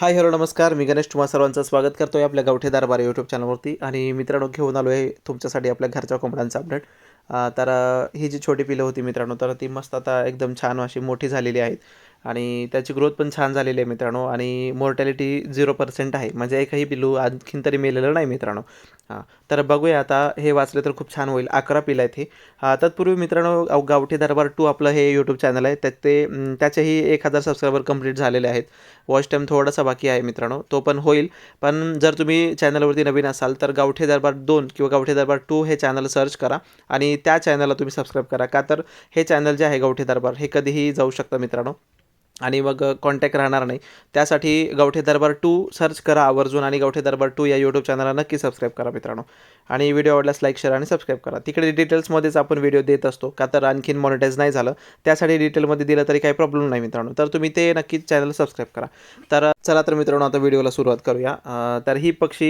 Hi hello नमस्कार. मी गणेश तुम्हा सर्वांचं स्वागत करतो आहे आपल्या गावठे दरबार यूट्यूब चॅनलवरती आणि मित्रांनो घेऊन आलो आहे तुमच्यासाठी आपल्या घरच्या कोंबड्यांचं अपडेट तर ही जी छोटी पिलं होती मित्रांनो तर ती मस्त आता एकदम छान अशी मोठी झालेली आहेत. आणि त्याची ग्रोथ पण छान झालेली आहे मित्रांनो. आणि मोर्टॅलिटी झिरो पर्सेंट आहे. म्हणजे एकही पिल्लू आणखीन तरी मेलेलं नाही मित्रांनो. हां तर बघूया आता हे वाचले तर खूप छान होईल. अकरा पिलं आहेत हे. तत्पूर्वी मित्रांनो गावठी दरबार टू आपलं हे यूट्यूब चॅनल आहे. त्यात ते त्याचेही एक हजार सबस्क्रायबर कंप्लीट झालेले आहेत. वॉच टाईम थोडासा बाकी आहे मित्रांनो. तो पण होईल. पण जर तुम्ही चॅनलवरती नवीन असाल तर गावठे दरबार दोन किंवा गावठे दरबार टू हे चॅनल सर्च करा. आणि त्या चॅनलला तुम्ही सबस्क्राईब करा. का तर हे चॅनल जे आहे गावठे दरबार हे कधीही जाऊ शकतं मित्रांनो. आणि मग कॉन्टॅक्ट राहणार नाही. त्यासाठी गवठे दरबार टू सर्च करा आवर्जून आणि गवठे दरबार टू या यूट्यूब चॅनलला नक्की सबस्क्राईब करा मित्रांनो. आणि व्हिडिओ आवडल्यास लाईक शेअर आणि सबस्क्राईब करा. तिकडे डिटेल्समध्येच आपण व्हिडिओ देत असतो. का तर आणखीन मॉनिटाईज नाही झालं. त्यासाठी डिटेलमध्ये दिलं तरी काही प्रॉब्लेम नाही मित्रांनो. तर तुम्ही ते नक्कीच चॅनल सबस्क्राईब करा. तर चला तर मित्रांनो आता व्हिडिओला सुरुवात करूया. तर ही पक्षी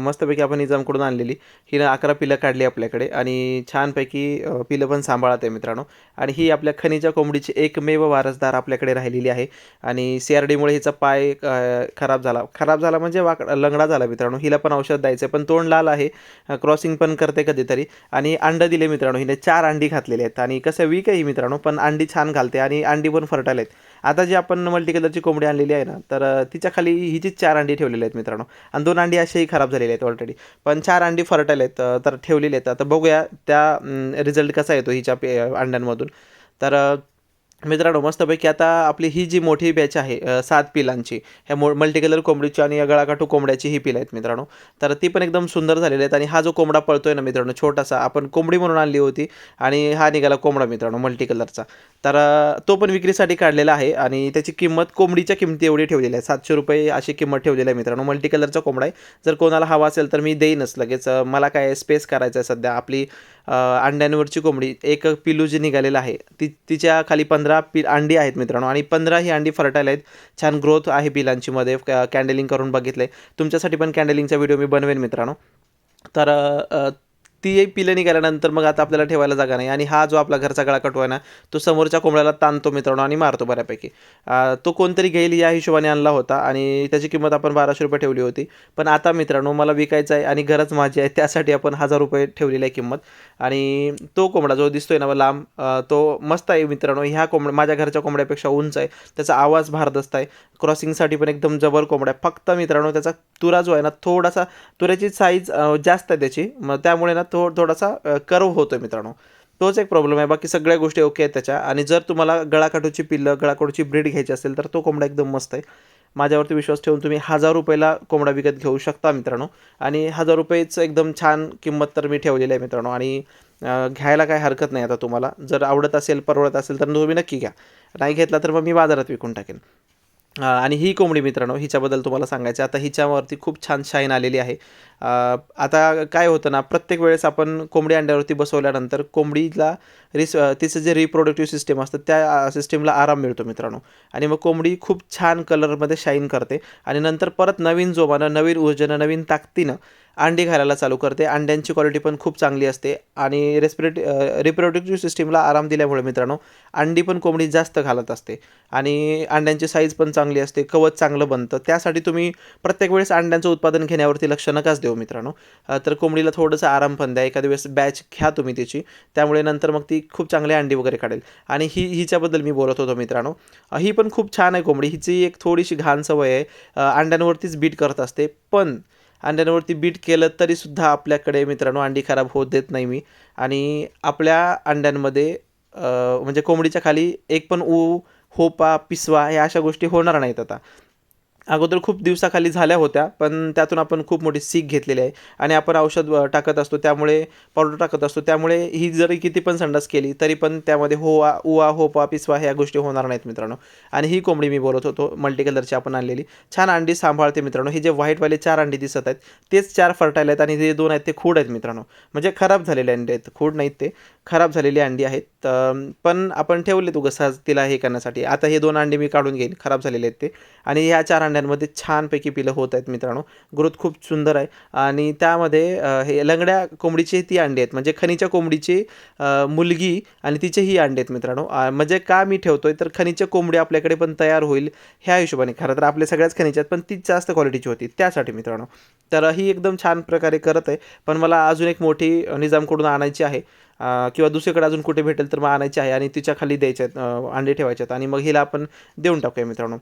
मस्तपैकी आपण निजामकडून आणलेली. हिनं अकरा पिलं काढली आपल्याकडे आणि छानपैकी पिलं पण सांभाळत आहे मित्रांनो. आणि ही आपल्या खनिजा कोंबडीची एकमेव वारसदार आपल्याकडे राहिलेली आहे. आणि सी आर डीमुळे हिचा पाय खराब झाला. खराब झाला म्हणजे वाक लंगडा झाला मित्रांनो. हिला पण औषध द्यायचं पण तोंड लाल आहे. क्रॉसिंग पण करते कधीतरी. आणि अंडं दिले मित्रांनो. हिने चार अंडी घातलेली आहेत. आणि कसं वीक आहे ही मित्रांनो पण अंडी छान घालते आणि अंडी पण फर्टाईल आहेत आता जी आपण मल्टी कलरची कोंबडी आणलेली आहे ना तर तिच्याखाली तिच्या खाली चार अंडी ठेवलेली आहेत मित्रांनो आणि दोन अंडी असेही खराब झालेली आहेत ऑलरेडी पण चार अंडी फर्टाईल आहेत तर ठेवलेली आहेत. आता बघूया त्या रिझल्ट कसा येतो हिच्या पे अंड्यांमधून. तर मित्रांनो मस्तपैकी आता आपली ही जी मोठी बॅच आहे सात पिलांची ह्या मो मल्टी कलर कोंबडीची आणि या गळाकाठू कोंबड्याची ही पिलं आहेत मित्रांनो. तर ती पण एकदम सुंदर झालेली आहेत आणि हा जो कोंबडा पळतोय ना मित्रांनो छोटासा आपण कोंबडी म्हणून आणली होती आणि हा निघाला कोंबडा मित्रांनो मल्टी कलरचा तर तो पण विक्रीसाठी काढलेला आहे आणि त्याची किंमत कोंबडीच्या किमती एवढी ठेवलेली आहे सातशे रुपये अशी किंमत ठेवलेली आहे मित्रांनो मल्टी कलरचा कोंबडा आहे. जर कोणाला हवा असेल तर मी देईनच लगेच. मला काय स्पेस करायचं आहे सध्या आपली अंड्यांवरची कोंबडी एक पिलू जी निघालेलं आहे ती तिच्या खाली पंधरा पि अंडी आहेत मित्रांनो आणि पंधरा ही अंडी फर्टाईल आहेत. छान ग्रोथ आहे पिलांची मध्ये कॅन्डलिंग करून बघितले तुमच्यासाठी पण कॅन्डलिंगचा व्हिडिओ मी बनवेन मित्रांनो. तर ती पिलं निघाल्यानंतर मग आता आपल्याला ठेवायला जागा नाही. आणि हा जो आपला घरचा गळा कटू आहे ना तो समोरच्या कोंबड्याला ताणतो मित्रांनो आणि मारतो बऱ्यापैकी. तो कोणतरी घेईल या हिशोबाने आणला होता आणि त्याची किंमत आपण बाराशे रुपये ठेवली होती. पण आता मित्रांनो मला विकायचा आहे आणि गरज माझी आहे त्यासाठी आपण हजार रुपये ठेवलेली आहे किंमत. आणि तो कोंबडा जो दिसतोय ना लांब तो मस्त आहे मित्रांनो. ह्या कोंबड्या माझ्या घरच्या कोंबड्यापेक्षा उंच आहे त्याचा आवाज भारदस्त आहे. क्रॉसिंगसाठी पण एकदम जबर कोंबड्या आहे. फक्त मित्रांनो त्याचा तुरा जो आहे ना थोडासा तुऱ्याची साईज जास्त आहे त्याची. मग त्यामुळे ना थो थोडासा कर्व आहे मित्रांनो. तोच एक प्रॉब्लेम आहे. बाकी सगळ्या गोष्टी ओके आहेत त्याच्या. आणि जर तुम्हाला गळाकाठूची पिल्लं गळाकाठूची ब्रीड घ्यायची असेल तर तो कोंबडा एकदम मस्त आहे. माझ्यावरती विश्वास ठेवून तुम्ही हजार रुपयाला कोंबडा विकत घेऊ शकता मित्रांनो. आणि हजार रुपयेच एकदम छान किंमत तर मी ठेवलेली आहे मित्रांनो. आणि घ्यायला काय हरकत नाही आता तुम्हाला. जर आवडत असेल परवडत असेल तर तुम्ही नक्की घ्या. नाही घेतला तर मग मी बाजारात विकून टाकेन. आणि ही कोंबडी मित्रांनो हिच्याबद्दल तुम्हाला सांगायचं आता हिच्यावरती खूप छान शाईन आलेली आहे. आता काय होतं ना प्रत्येक वेळेस आपण कोंबडी अंड्यावरती बसवल्यानंतर कोंबडीला रिस तिचं जे रिप्रोडक्टिव्ह सिस्टम असतं त्या सिस्टीमला आराम मिळतो मित्रांनो. आणि मग कोंबडी खूप छान कलरमध्ये शाईन करते. आणि नंतर परत नवीन जोमानं नवीन ऊर्जेनं नवीन ताकदीनं अंडी घालायला चालू करते. अंड्यांची क्वालिटी पण खूप चांगली असते. आणि रेस्पिरेट रिप्रोडक्टिव्ह सिस्टीमला आराम दिल्यामुळे मित्रांनो अंडी पण कोंबडी जास्त घालत असते. आणि अंड्यांची साईज पण चांगली असते. कवच चांगलं बनतं. त्यासाठी तुम्ही प्रत्येक वेळेस अंड्यांचं उत्पादन घेण्यावरती लक्ष नकाच देऊ मित्रांनो. तर कोंबडीला थोडंसं आराम पण द्या. एखाद्या वेळेस बॅच घ्या तुम्ही तिची त्यामुळे नंतर मग ती खूप चांगली अंडी वगैरे काढेल. आणि ही हिच्याबद्दल मी बोलत होतो मित्रांनो. ही पण खूप छान आहे कोंबडी. हिची एक थोडीशी घाण सवय आहे. अंड्यांवरतीच बीट करत असते. पण अंड्यांवरती बीट केलं तरीसुद्धा आपल्याकडे मित्रांनो अंडी खराब होत देत नाही मी. आणि आपल्या अंड्यांमध्ये म्हणजे कोंबडीच्या खाली एक पण ऊ होपा पिसवा ह्या अशा गोष्टी होणार नाहीत आता. अगोदर खूप दिवसाखाली झाल्या होत्या पण त्यातून आपण खूप मोठी सीख घेतलेली आहे. आणि आपण औषध टाकत असतो त्यामुळे पावडर टाकत असतो त्यामुळे ही जरी किती पण संडास केली तरी पण त्यामध्ये होवा उवा होपा पिसवा ह्या गोष्टी होणार नाहीत मित्रांनो. आणि ही कोंबडी मी बोलत होतो मल्टी कलरची आपण आणलेली. छान अंडी सांभाळते मित्रांनो. ही जे व्हाईटवाले चार अंडी दिसत आहेत तेच चार फर्टाईल आहेत आणि जे दोन आहेत ते खूड आहेत मित्रांनो. म्हणजे खराब झालेले अंडे आहेत. खूड नाहीत ते. खराब झालेली अंडी आहेत. तर पण आपण ठेवले तू गसा तिला हे करण्यासाठी. आता हे दोन अंडे मी काढून घेईन खराब झालेले आहेत ते. आणि ह्या चार अंड्यांमध्ये छानपैकी पिलं होत आहेत मित्रांनो. ग्रोथ खूप सुंदर आहे. आणि त्यामध्ये हे लंगड्या कोंबडीचे ती अंडे आहेत. म्हणजे खनीच्या कोंबडीची मुलगी आणि तिचे ही अंडे आहेत मित्रांनो. म्हणजे का मी ठेवतोय? तर खनीच्या कोंबडी आपल्याकडे पण तयार होईल ह्या हिशोबाने. खरं तर आपल्या सगळ्याच खनिच्या आहेत पण तीच जास्त क्वालिटीची होती. त्यासाठी मित्रांनो. तर ही एकदम छान प्रकारे करत आहे. पण मला अजून एक मोठी निजामकडून आणायची आहे. किंवा दुसरीकडे अजून कुठे भेटेल तर मग आणायची आहे आणि तिच्या खाली द्यायचे आहेत अंडे ठेवायचे आहेत. आणि मग हिला आपण देऊन टाकूया मित्रांनो.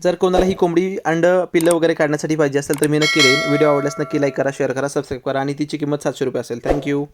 जर कोणाला ही कोंबडी अंड पिल्लं वगैरे काढण्यासाठी पाहिजे असेल तर मी नक्की देईन. व्हिडिओ आवडल्यास नक्की लाईक करा शेअर करा सबस्क्राईब करा आणि तिची किंमत सातशे रुपये असेल. थँक्यू